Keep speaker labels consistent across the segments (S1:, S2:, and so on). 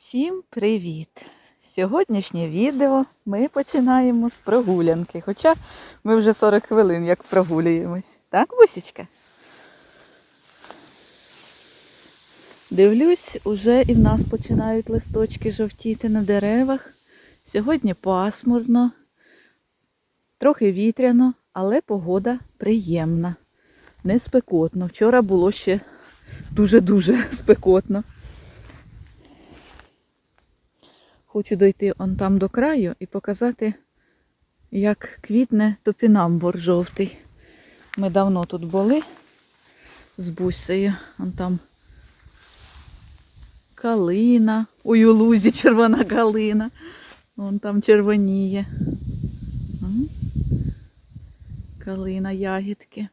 S1: Всім привіт! Сьогоднішнє відео ми починаємо з прогулянки. Хоча ми вже 40 хвилин як прогулюємось. Так, Бусічка? Дивлюсь, уже і в нас починають листочки жовтіти на деревах. Сьогодні пасмурно, трохи вітряно, але погода приємна. Не спекотно. Вчора було ще дуже-дуже спекотно. Хочу дойти он там до краю і показати, як квітне топінамбур жовтий. Ми давно тут були з бусею. Он там калина. Ой, у лузі червона калина. Вон там червоніє. Калина, ягідки.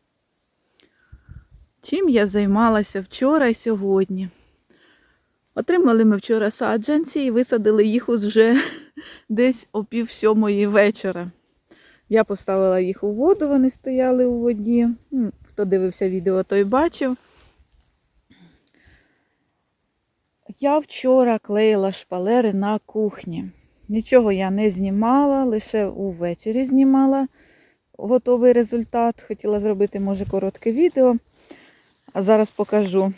S1: Чим я займалася вчора і сьогодні? Отримали ми вчора саджанці і висадили їх уже десь о пів сьомої вечора. Я поставила їх у воду, вони стояли у воді. Хто дивився відео, той бачив. Я вчора клеїла шпалери на кухні. Нічого я не знімала, лише увечері знімала готовий результат. Хотіла зробити, може, коротке відео. А зараз покажу.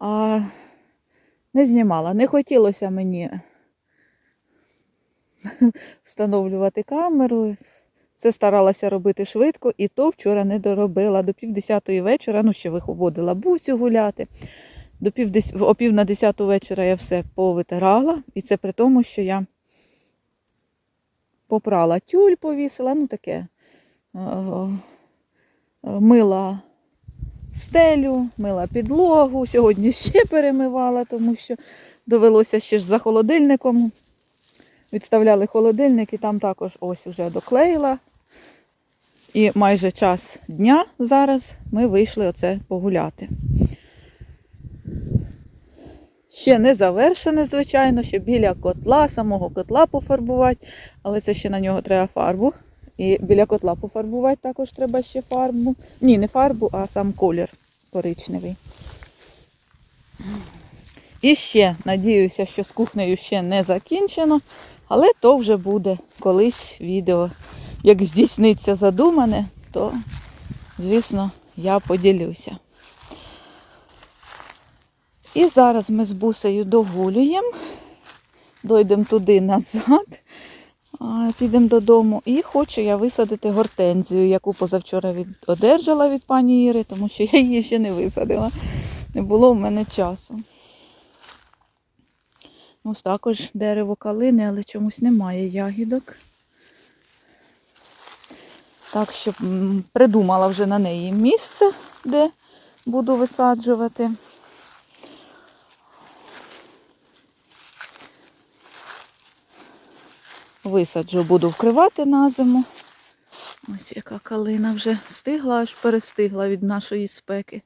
S1: А не знімала. Не хотілося мені встановлювати камеру. Все старалася робити швидко, і то вчора не доробила. До пів десятої вечора, ну ще виходила буцю гуляти. До пів дес... О пів на десяту вечора я все повитирала. І це при тому, що я попрала тюль, повісила, ну таке мила стелю, мила підлогу. Сьогодні ще перемивала, тому що довелося ще ж за холодильником. Відставляли холодильник і там також ось уже доклеїла. І майже час дня зараз ми вийшли оце погуляти. Ще не завершене, звичайно, ще біля котла, самого котла пофарбувати, але це ще на нього треба фарбу. І біля котла пофарбувати також треба ще фарбу. Ні, не фарбу, а сам колір коричневий. І ще, надіюся, що з кухнею ще не закінчено, але то вже буде колись відео. Як здійсниться задумане, то, звісно, я поділюся. І зараз ми з бусею догулюємо, дойдемо туди назад, підемо додому. І хочу я висадити гортензію, яку позавчора від... одержала від пані Іри, тому що я її ще не висадила. Не було в мене часу. Ось також дерево калини, але чомусь немає ягідок. Так що придумала вже на неї місце, де буду висаджувати. Висаджу, буду вкривати на зиму. Ось яка калина вже стигла, аж перестигла від нашої спеки.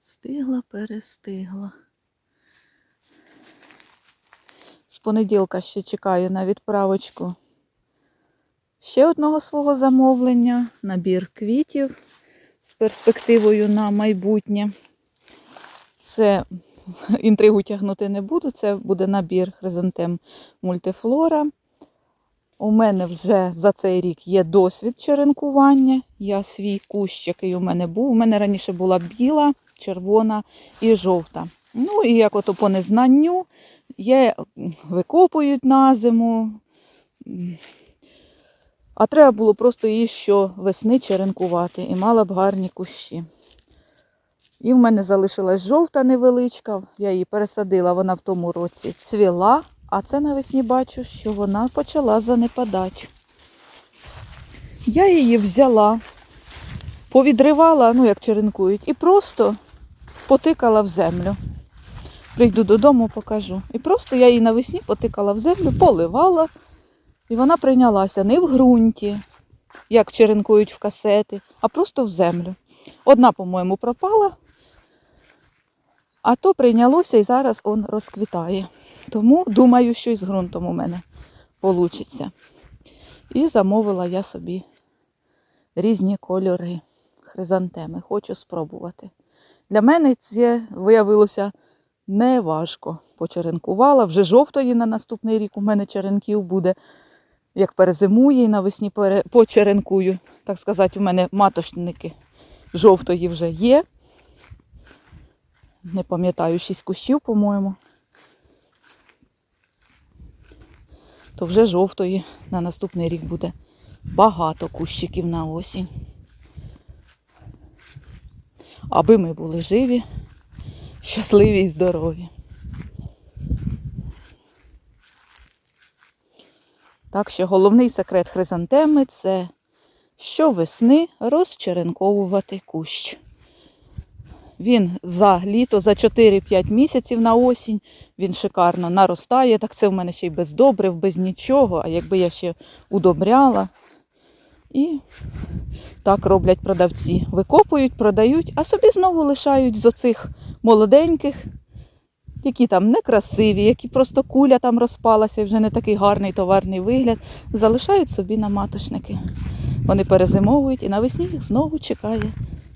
S1: Стигла, перестигла. З понеділка ще чекаю на відправочку ще одного свого замовлення, набір квітів з перспективою на майбутнє. Це інтригу тягнути не буду, це буде набір хризантем мультифлора. У мене вже за цей рік є досвід черенкування. Я свій кущ, який у мене був. У мене раніше була біла, червона і жовта. Ну і як ото по незнанню є, викопують на зиму. А треба було просто її що весни черенкувати і мала б гарні кущі. І в мене залишилась жовта невеличка. Я її пересадила, вона в тому році цвіла, а це навесні бачу, що вона почала занепадати. Я її взяла, повідривала, ну як черенкують, і просто потикала в землю. Прийду додому, покажу. І просто я її навесні потикала в землю, поливала, і вона прийнялася не в ґрунті, як черенкують в касети, а просто в землю. Одна, по-моєму, пропала, а то прийнялося і зараз он розквітає. Тому думаю, що і з ґрунтом у мене вийде. І замовила я собі різні кольори хризантеми. Хочу спробувати. Для мене це виявилося неважко. Почеренкувала. Вже жовтої на наступний рік у мене черенків буде. Як перезимує і навесні почеренкую. Так сказати, у мене маточники жовтої вже є. Не пам'ятаю, шість кущів, по-моєму. То вже жовтої на наступний рік буде багато кущиків на осінь. Аби ми були живі, щасливі і здорові. Так що головний секрет хризантеми це щовесни розчеренковувати кущ. Він за літо, за 4-5 місяців на осінь, він шикарно наростає. Так це в мене ще й без добрив, без нічого. А якби я ще удобряла. І так роблять продавці. Викопують, продають, а собі знову лишають з оцих молоденьких, які там некрасиві, які просто куля там розпалася, і вже не такий гарний товарний вигляд. Залишають собі на маточники. Вони перезимовують і навесні їх знову чекає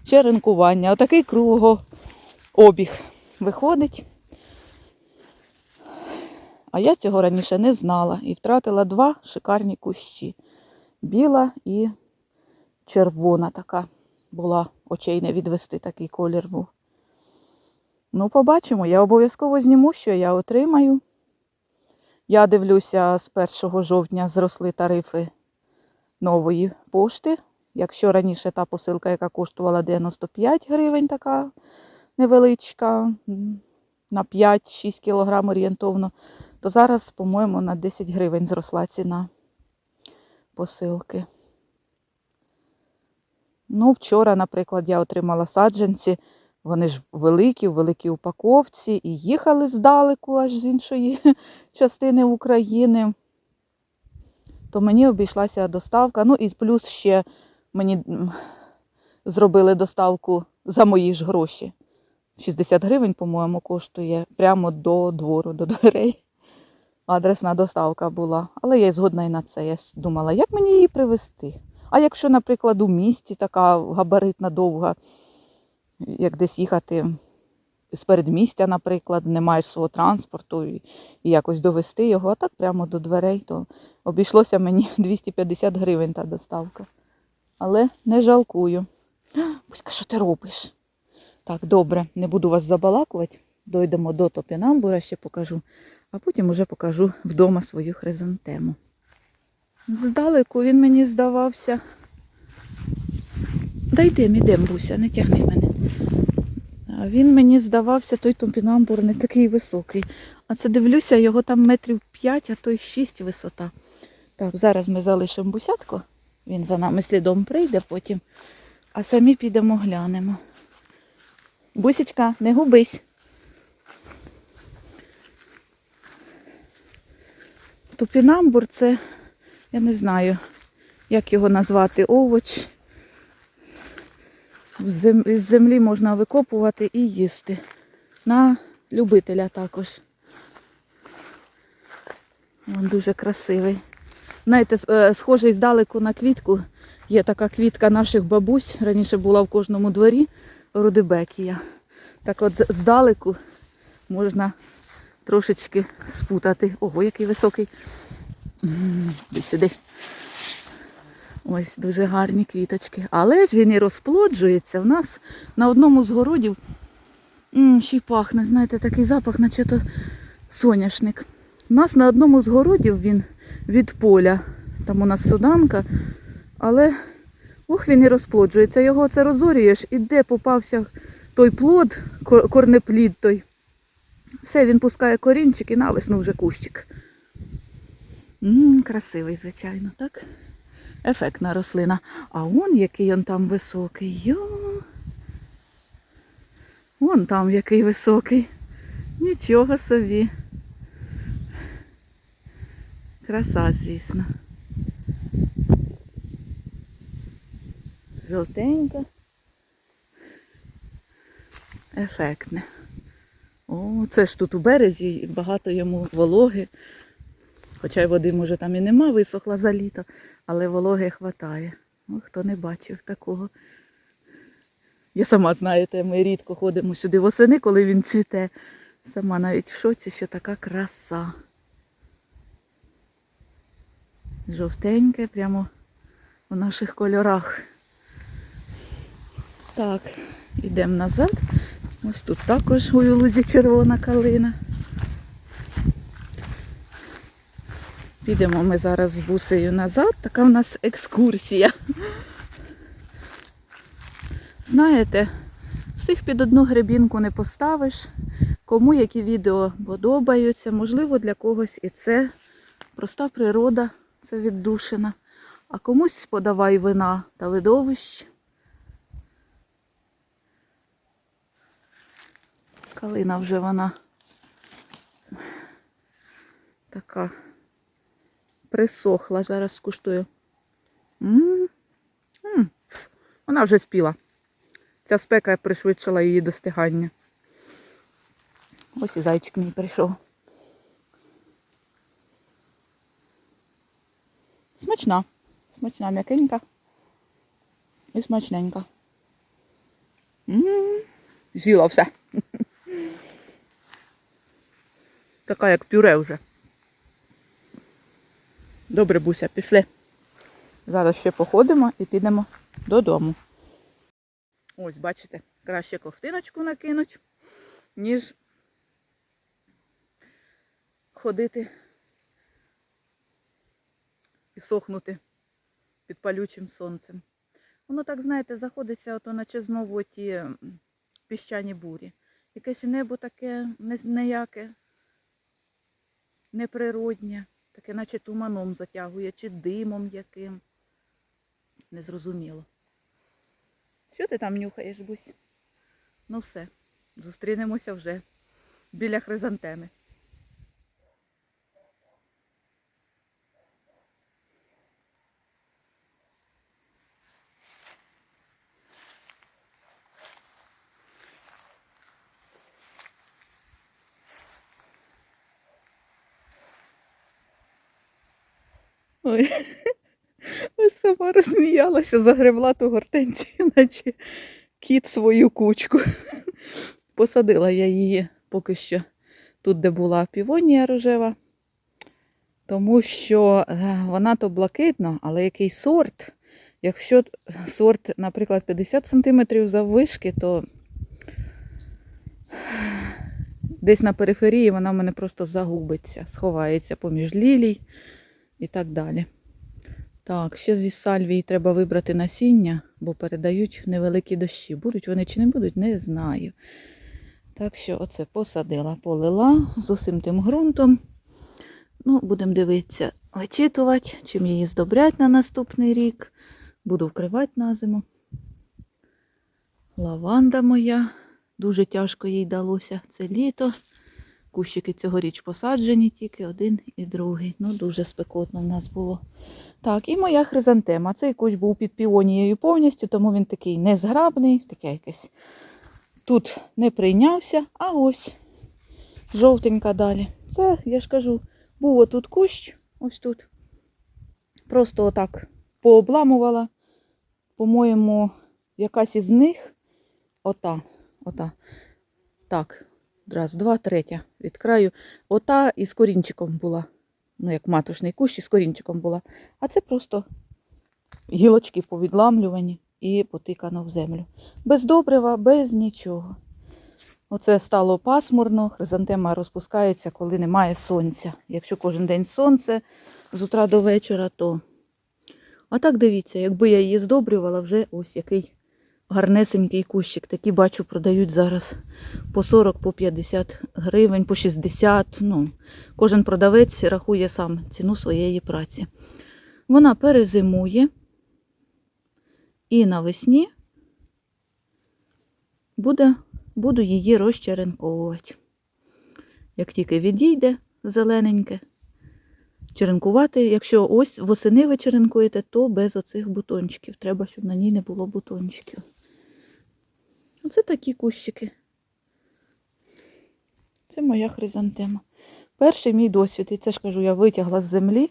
S1: черенкування. Отакий кругообіг виходить. А я цього раніше не знала і втратила два шикарні кущі. Біла і червона така була. Очей не відвести такий колір був. Ну, побачимо. Я обов'язково зніму, що я отримаю. Я дивлюся, з 1 жовтня зросли тарифи нової пошти. Якщо раніше та посилка, яка коштувала 95 гривень, така невеличка, на 5-6 кілограм орієнтовно, то зараз, по-моєму, на 10 гривень зросла ціна посилки. Ну, вчора, наприклад, я отримала саджанці. Вони ж великі, в великій упаковці, і їхали здалеку, аж з іншої частини України. То мені обійшлася доставка. Ну і плюс ще мені зробили доставку за мої ж гроші. 60 гривень, по-моєму, коштує прямо до двору, до дверей. Адресна доставка була. Але я й згодна і на це. Я думала, як мені її привезти? А якщо, наприклад, у місті така габаритна довга, як десь їхати з передмістя, наприклад, не маєш свого транспорту і, якось довести його, а так прямо до дверей, то обійшлося мені 250 гривень та доставка. Але не жалкую. Буська, що ти робиш? Так, добре, не буду вас забалакувати. Дойдемо до топінамбура, ще покажу, а потім уже покажу вдома свою хризантему. Здалеку він мені здавався. Да йдем, ідем, Буся, не тягни мене. Він мені здавався, той топінамбур не такий високий. А це дивлюся, його там метрів 5, а то й 6 висота. Так, зараз ми залишимо бусятку. Він за нами слідом прийде потім. А самі підемо глянемо. Бусічка, не губись. Топінамбур це, я не знаю, як його назвати, овоч. З землі можна викопувати і їсти. На любителя також. Він дуже красивий. Знаєте, е, схожий здалеку на квітку. Є така квітка наших бабусь. Раніше була в кожному дворі рудибекія. Так от здалеку можна трошечки спутати. Ого, який високий. М, сюди. Ось дуже гарні квіточки. Але ж він і розплоджується. В нас на одному з городів ще й пахне, знаєте, такий запах, наче то соняшник. У нас на одному з городів він від поля. Там у нас суданка, але ох, він і розплоджується. Його це розорюєш і де попався той плод, корнеплід той. Все, він пускає корінчик і навесну вже кущик. м красивий, звичайно, так? Ефектна рослина. А он який он там високий. Йо. Вон там який високий. Нічого собі. Краса, звісно. Жовтенька. Ефектне. О, це ж тут у березі багато йому вологи. Хоча й води, може, там і нема, висохла за літо, але вологи хватає. Ну, хто не бачив такого. Я сама, знаєте, ми рідко ходимо сюди восени, коли він цвіте. Сама навіть в шоці, що така краса. Жовтеньке, прямо у наших кольорах. Так, йдемо назад. Ось тут також у лузі червона калина. Підемо ми зараз з бусею назад. Така в нас екскурсія. Знаєте, всіх під одну гребінку не поставиш. Кому які відео подобаються, можливо, для когось і це проста природа, це віддушина. А комусь подавай вина та видовищ. Калина вже вона така присохла. Зараз скуштую. Вона вже спіла. Ця спека пришвидшила її достигання. Ось і зайчик мій прийшов. Смачна. Смачна, м'якенька. І смачненька. М, З'їла все. Така як пюре вже. Добре, Буся, пішли. Зараз ще походимо і підемо додому. Ось, бачите, краще ковтиночку накинуть, ніж ходити і сохнути під палючим сонцем. Воно так, знаєте, заходиться, ото наче знову ті піщані бурі. Якесь небо таке неяке, неприроднє, таке наче туманом затягує, чи димом яким. Незрозуміло. Що ти там нюхаєш, Бусь? Ну все, зустрінемося вже біля хризантеми. Ой, аж сама розсміялася, загребла ту гортензію, наче кіт свою кучку. Посадила я її поки що тут, де була півонія рожева, тому що е, вона то блакитна, але який сорт. Якщо сорт, наприклад, 50 см заввишки, то десь на периферії вона в мене просто загубиться, сховається поміж лілій і так далі. Так, ще зі сальвії треба вибрати насіння, бо передають невеликі дощі. Будуть вони чи не будуть, не знаю. Так що оце посадила, полила з усім тим ґрунтом. Ну, будемо дивитися, вичитувати, чим її здобрять на наступний рік. Буду вкривати на зиму. Лаванда моя. Дуже тяжко їй далося це літо. Кущики цьогоріч посаджені, тільки один і другий. Ну, дуже спекотно в нас було. Так, і моя хризантема. Цей кущ був під піонією повністю, тому він такий незграбний, таке якесь. Тут не прийнявся, а ось жовтенька далі. Це, я ж кажу, був отут кущ, ось тут. Просто отак пообламувала. По-моєму, якась із них, ота, ота. Так, раз, два, третя від краю. Ота із корінчиком була. Ну, як матушний кущ із корінчиком була. А це просто гілочки повідламлювані і потикано в землю. Без добрива, без нічого. Оце стало пасмурно, хризантема розпускається, коли немає сонця. Якщо кожен день сонце з утра до вечора, то. А так дивіться, якби я її здобрювала, вже ось який гарнесенький кущик. Такі бачу, продають зараз по 40, по 50 гривень, по 60. Ну, кожен продавець рахує сам ціну своєї праці. Вона перезимує і навесні буде, буду її розчеренковувати. Як тільки відійде зелененьке, черенкувати. Якщо ось восени ви черенкуєте, то без оцих бутончиків. Треба, щоб на ній не було бутончиків. Оце такі кущики. Це моя хризантема. Перший мій досвід, і це ж кажу, я витягла з землі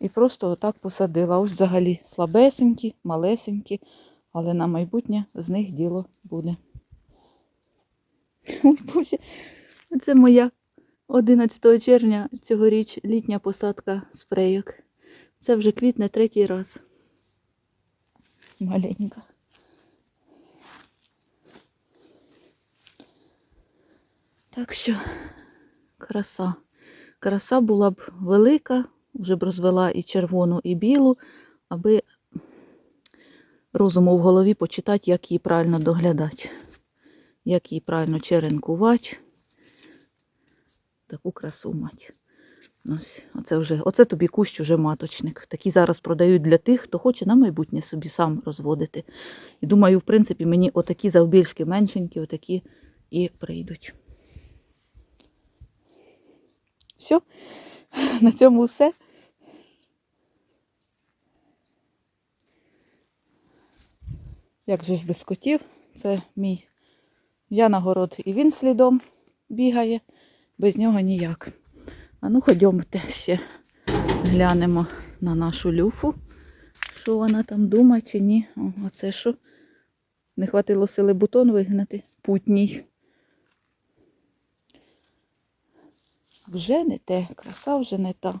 S1: і просто отак посадила. Ось взагалі слабесенькі, малесенькі, але на майбутнє з них діло буде. Ой, Боже, це моя 11 червня цьогоріч літня посадка спрейок. Це вже квітне третій раз. Маленька. Так що краса. Краса була б велика, вже б розвела і червону, і білу, аби розуму в голові почитати, як її правильно доглядати, як її правильно черенкувати. Таку красу мать. Оце, вже, оце тобі кущ уже маточник. Такі зараз продають для тих, хто хоче на майбутнє собі сам розводити. І думаю, в принципі, мені отакі завбільшки меншенькі, отакі і прийдуть. Все, на цьому все. Як же ж без котів? Це мій. Я на город і він слідом бігає, без нього ніяк. А ну ходьомте ще глянемо на нашу люфу, що вона там думає чи ні. О, оце що? Не хватило сили бутон вигнати. Путній. Вже не те, краса вже не та.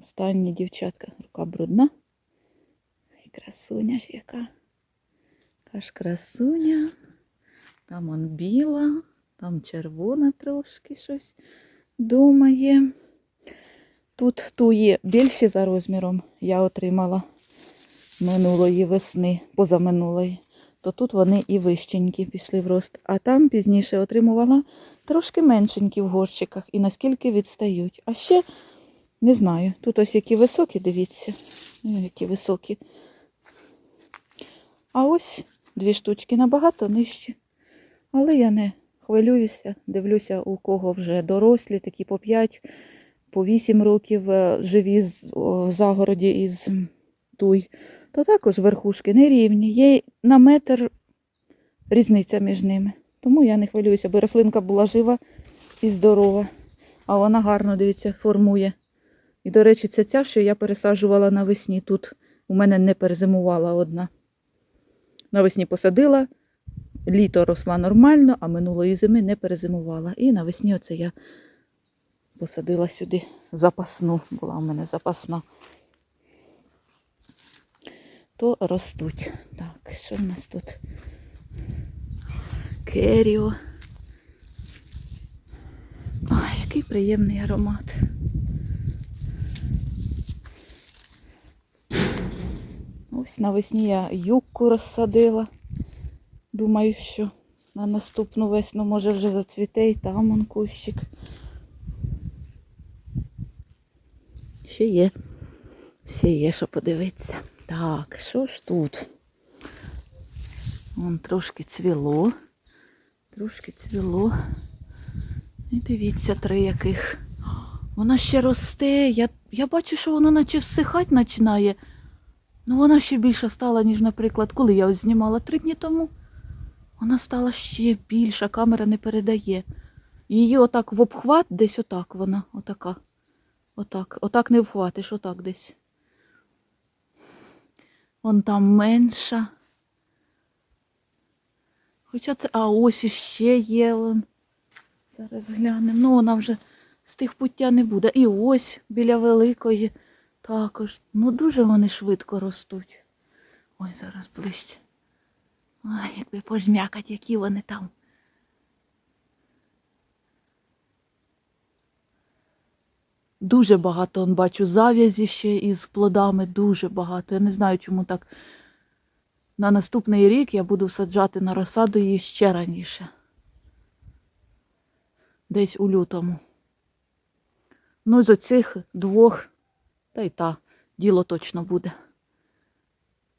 S1: Остання дівчатка, рука брудна. Ай, красуня ж яка. Яка красуня. Там он біла, там червона трошки щось думає. Тут ту є більші за розміром. Я отримала минулої весни, позаминулої. То тут вони і вищенькі пішли в рост. А там пізніше отримувала трошки меншенькі в горщиках і наскільки відстають. А ще не знаю. Тут ось які високі, дивіться. Які високі. А ось дві штучки набагато нижчі. Але я не хвилююся, дивлюся, у кого вже дорослі, такі по 5, по 8 років е, живі о, загороді із туй, то також верхушки нерівні. Є на метр різниця між ними. Тому я не хвилююся, бо рослинка була жива і здорова. А вона гарно, дивіться, формує. І, до речі, це ця, що я пересаджувала навесні. Тут у мене не перезимувала одна. Навесні посадила, літо росла нормально, а минулої зими не перезимувала. І навесні оце я посадила сюди запасну. Була у мене запасна. То ростуть. Так, що в нас тут? Керіо. Ой, який приємний аромат. Ось навесні я юбку розсадила. Думаю, що на наступну весну може вже зацвіте і там он кущик. Ще є. Ще є, що подивитися. Так, що ж тут? Вон трошки цвіло. Трошки цвіло. І дивіться, три яких. Вона ще росте. Я, я бачу, що воно наче всихати починає. Ну вона ще більша стала, ніж, наприклад, коли я ось знімала три дні тому. Вона стала ще більша, камера не передає. Її отак в обхват, десь отак вона, отака. Отак. Отак не вхватиш, отак десь. Вон там менша. Хоча це. А ось іще є. Вон. Зараз глянемо. Ну, вона вже з тих пуття не буде. І ось біля великої також. Ну, дуже вони швидко ростуть. Ой, зараз ближче. Ой, якби пожмякать, які вони там. Дуже багато он бачу зав'язі ще із плодами, дуже багато. Я не знаю, чому так на наступний рік я буду саджати на розсаду її ще раніше. Десь у лютому. Ну, з оцих двох, та й та, діло точно буде.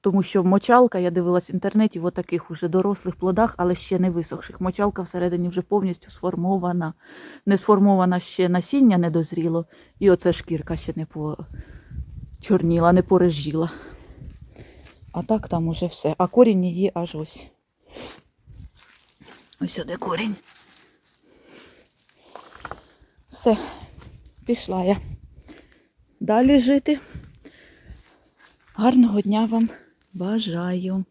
S1: Тому що мочалка, я дивилась в інтернеті, в отаких уже дорослих плодах, але ще не висохших. Мочалка всередині вже повністю сформована. Не сформована ще насіння не дозріло, і оце шкірка ще не почорніла, не порежіла. А так там уже все. А корінь її аж ось. Ось сюди корінь. Все, пішла я. Далі жити. Гарного дня вам бажаю.